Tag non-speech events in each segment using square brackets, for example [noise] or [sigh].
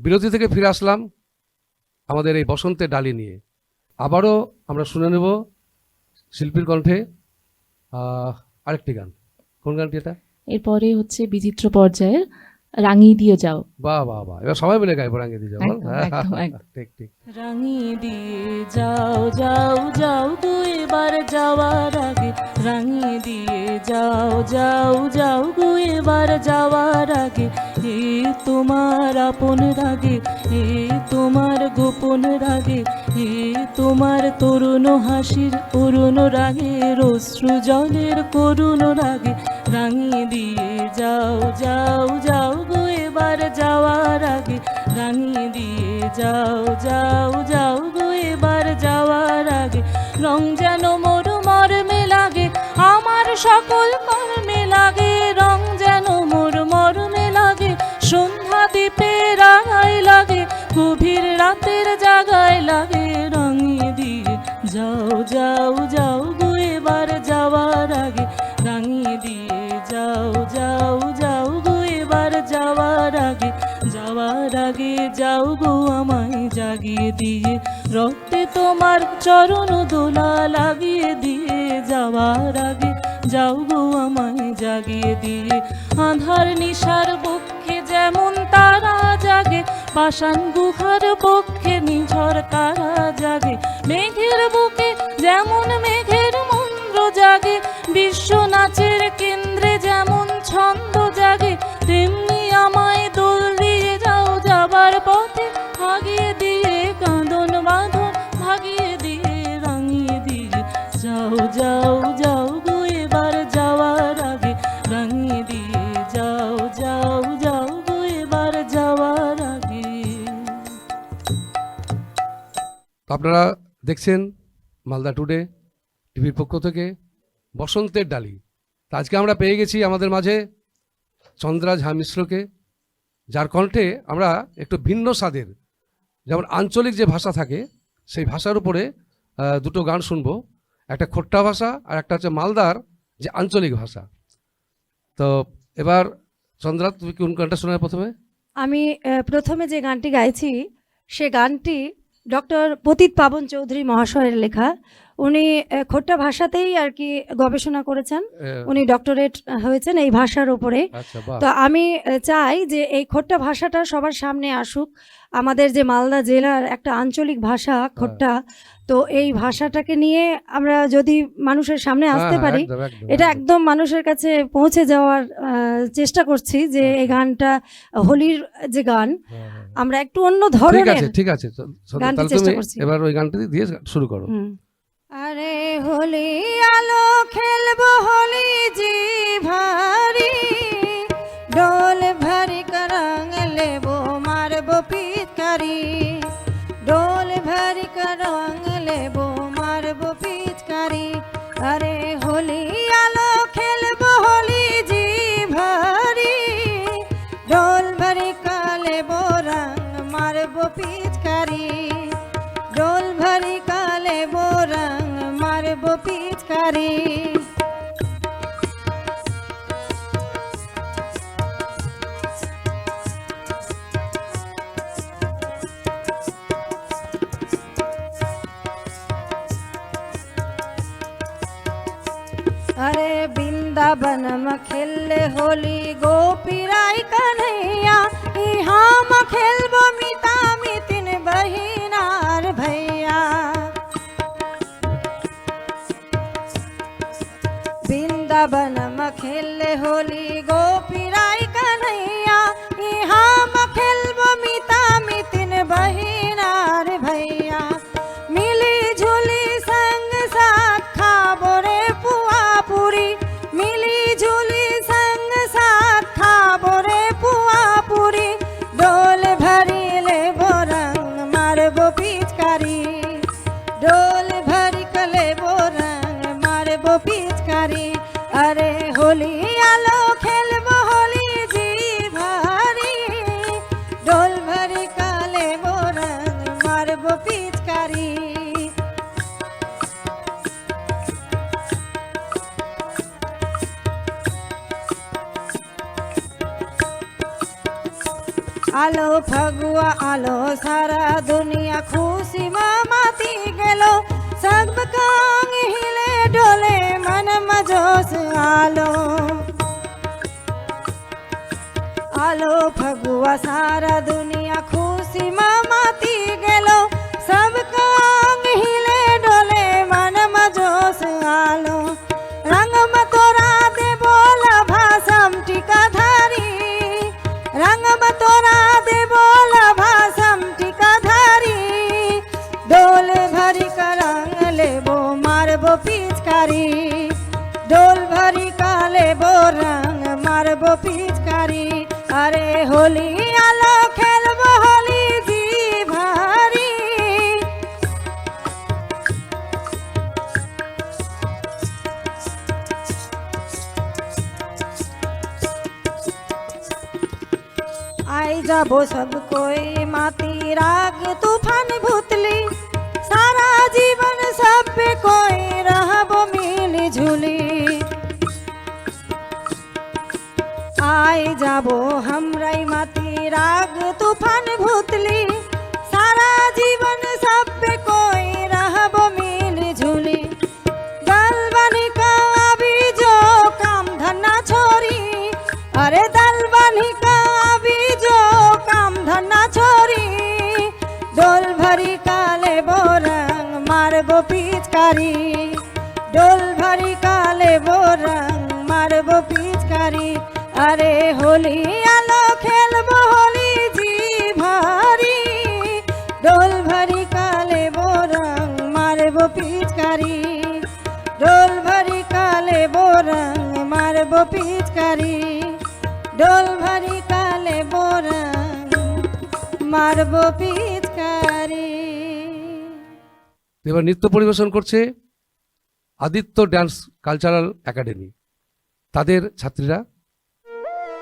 বিরতি থেকে ফিরে আসলাম আমাদের এই বসন্তের ডালি নিয়ে। আবারও আমরা শুনে নেব শিল্পীর কণ্ঠে আহ, আরেকটি গান। কোন গানটি এটা? এরপরে হচ্ছে বিচিত্র পর্যায়ের রাঙিয়ে দিয়ে যাও। বাহ বাহ বাহ। এবার সবাই মিলে গাইবো রাঙিয়ে দিয়ে [laughs] একদম। ঠিক ঠিক। রাঙিয়ে দিয়ে যাও যাও যাও গো এবার যাওয়ার আগে। রাঙিয়ে দিয়ে যাও যাও যাও গো এবার যাওয়ার আগে। এ তোমার আপন রাগে, এ তোমার গোপন রাগে, এ তোমার তরুণ হাসির অরুণ রাগে, অশ্রু জলের করুণ রাগে, রাঙিয়ে দিয়ে যাও যাও যাও গো এবার যাওয়ার আগে, রাঙিয়ে দিয়ে যাও যাও যাও গো এবার যাওয়ার আগে, রং যেন মোর মর্মে লাগে, আমার সকল কর্মে লাগে। রাতের জাগায় লাগে রাঙিয়ে দিয়ে যাও যাও যাও গো এবার যাওয়ার আগে। রাঙিয়ে দিয়ে যাও যাও যাও গো এবার যাওয়ার আগে। যাওয়ার আগে যাও গো আমায় জাগিয়ে দিয়ে। রক্তে তোমার চরণ দোলা লাগিয়ে দিয়ে যাওয়ার আগে। যাও গো আমায় জাগিয়ে দিয়ে। আধার নিশার বক্ষে যেমন তারা জাগে, পাষাণ গুহার পক্ষে নিঝর তারা জাগে। মেঘের বুকে যেমন মেঘের মন্দ্র জাগে, বিশ্ব নাচের কেন্দ্রে যেমন ছন্দ জাগে, তেমনি আমায় আপনারা দেখছেন মালদা টুডে টিভির পক্ষ থেকে বসন্তের ডালি। আজকে আমরা পেয়ে গেছি আমাদের মাঝে চন্দ্রা ঝা মিশ্রকে, যার কণ্ঠে আমরা একটু ভিন্ন স্বাদের, যেমন আঞ্চলিক যে ভাষা থাকে, সেই ভাষার উপরে দুটো গান শুনব। একটা খোট্টা ভাষা আর একটা হচ্ছে মালদার যে আঞ্চলিক ভাষা। তো এবার চন্দ্রা তুমি কোন গানটা শোনাবে প্রথমে? আমি প্রথমে যে গানটি গাইছি, সে গানটি ডক্টর পতিত পাবন চৌধুরী মহাশয়ের লেখা উনি খোট্টা ভাষাতেই আর কি গবেষণা করেছেন। উনি ডক্টরেট হয়েছেন এই ভাষার উপরে। আচ্ছা তো আমি চাই যে এই খোট্টা ভাষাটা সবার সামনে আসুক। আমাদের যে মালদা জেলার একটা আঞ্চলিক ভাষা খোট্টা তো এই ভাষাটাকে নিয়ে আমরা যদি মানুষের সামনে আসতে হ্যাঁ, পারি এটা একদম। মানুষের কাছে পৌঁছে যাওয়ার চেষ্টা করছি যে এই গানটা হোলির যে গান হ্যাঁ, হ্যাঁ। আমরা একটু অন্য ঠিক ধরনের আছে ঠিক আছে। চেষ্টা করছি। এবার ওই গানটি দিয়ে শুরু করো। হোলি আলো খেলব হোলি জি ভারি। ডোল ভারি করং লেবো মারবো পিচকারি। ডোল ভারি করং লেবো মারবো পিচকারি। আরে হোলি আলো খেলব হোলি জি ভারি। ডোল ভারি কালেবো রং মারবো পিচকারি। ডোল ভরি কালে বোরং মারব পিচকারি अरे वृंदावन में खेले होली गोपी राय कन्हैया यहाँ में खेलबो मिता मितिन बहिनार वृंदावन में खेले होली गोपी আলো ফগুয়া আলো সারা দুনিয়া খুশি মামাতি গেল সব কাং হিলে ডোলে মন মজোস আলো আলো ফগুয়া সারা দুনিয়া মারবো পিচকারি ডোল ভারি কালে বোরাং মারবো পিচকারি। আরে হোলি আলো খেলব হোলি ভারি আই যাব সব কই মাতি রাগ তো যাব হামরাই মাতি রাগ তুফান ভুতলি। সারা জীবন সাবে কই রাহব মিল ঝুলি। দালবানি কাবি জো কাম ধনা ছোরি আরে দালবানি কাবি জো কাম ধনা ছোরি ডোল ভরি কালে বোরং মারব পিচকারি। ডোল ভরি কালে বোরং মারব পিচকারি। আরে হোলি আলো খেলব, হোলি জি ভারি। ডোল ভারি কালে বোরং মারব পিচকারি। ডোল ভারি কালে বোরং মারব পিচকারি। ডোল ভারি কালে বোরং মারব পিচকারি। এবার নৃত্য পরিবেশন করছে আদিত্য ড্যান্স কালচারাল একাডেমি তাদের ছাত্রীরা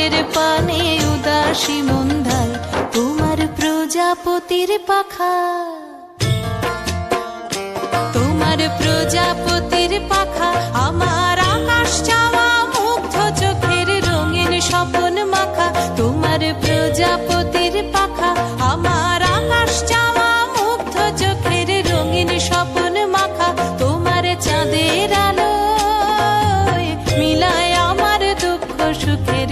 পারের পানে উদাসী মন্দার, তোমার প্রজাপতির পাখা। তোমার প্রজাপতির পাখা, আমার আকাশ চাওয়া মুগ্ধ চোখের রঙিন স্বপন মাখা। তোমার প্রজাপতির পাখা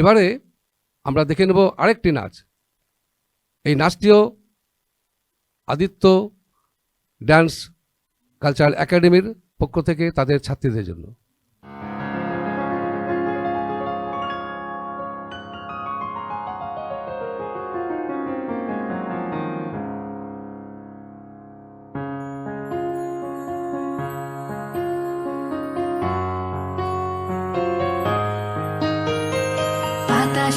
এবারে আমরা দেখে নেব আরেকটি নাচ। এই নাচটিও আদিত্য ড্যান্স কালচারাল একাডেমির পক্ষ থেকে তাদের ছাত্রীদের জন্য।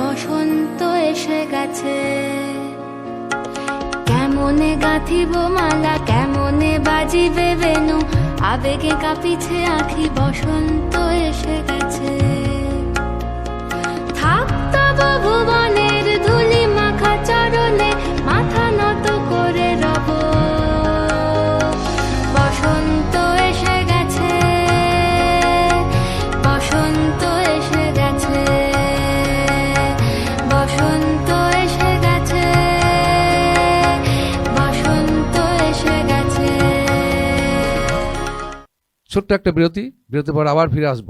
বসন্ত এসে গেছে। কেমনে গাঁথিব মালা, কেমনে বাজিবে বেনু? আবেগে কাঁপিছে আখি, বসন্ত এসে গেছে। থাকতো ভুবনের ধুলি মাখা চরণে ছোট্ট একটা বিরতি বিরতির পর আবার ফিরে আসব।